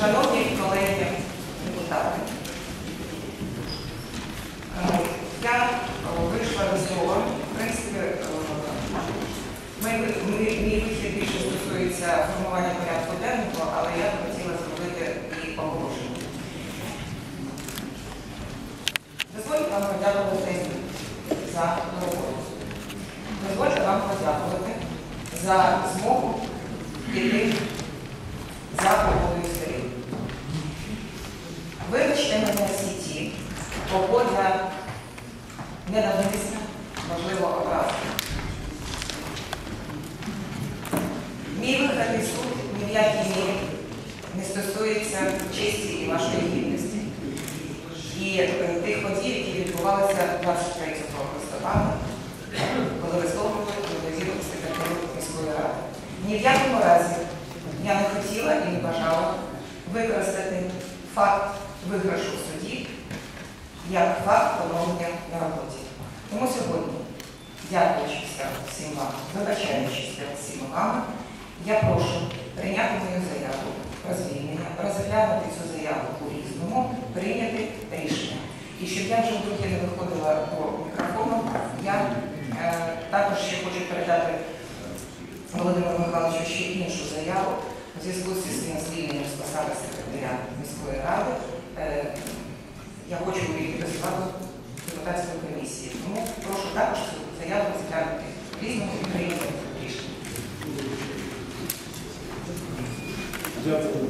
Шановні колеги депутати, е, я е, вийшла до цього. В принципі, е, мій вихід більше стосується формування порядку денного, але я хотіла зробити і оголошення. Дозвольте вам подякувати за роботу. Дозвольте вам подякувати за змогу піти за я ненавмисно, можливо, образив. Мій вихід суд ні в якій мірі не стосується честі і вашої гідності. І е, тих подій, які відбувалися 23 листопада, коли висловлювали недовіру секретарю міської ради. Ні в якому разі я не хотіла і не бажала використати факт виграшу в суді як факт поновлення на роботі. Тому сьогодні, дякуючися всім вам, вибачаючися всім вами, я прошу прийняти мою заяву про звільнення, розглянути цю заяву у різному, прийняти рішення. І щоб я вже вдруге не виходила по мікрофону, я е, також ще хочу передати Володимиру Михайловичу ще іншу заяву у зв'язку зі своїм звільненням з посади секретаря міської ради. Е, Я хочу депутатської комісії. Тому прошу також заяву розглянути різних прийняти рішення. Дякую.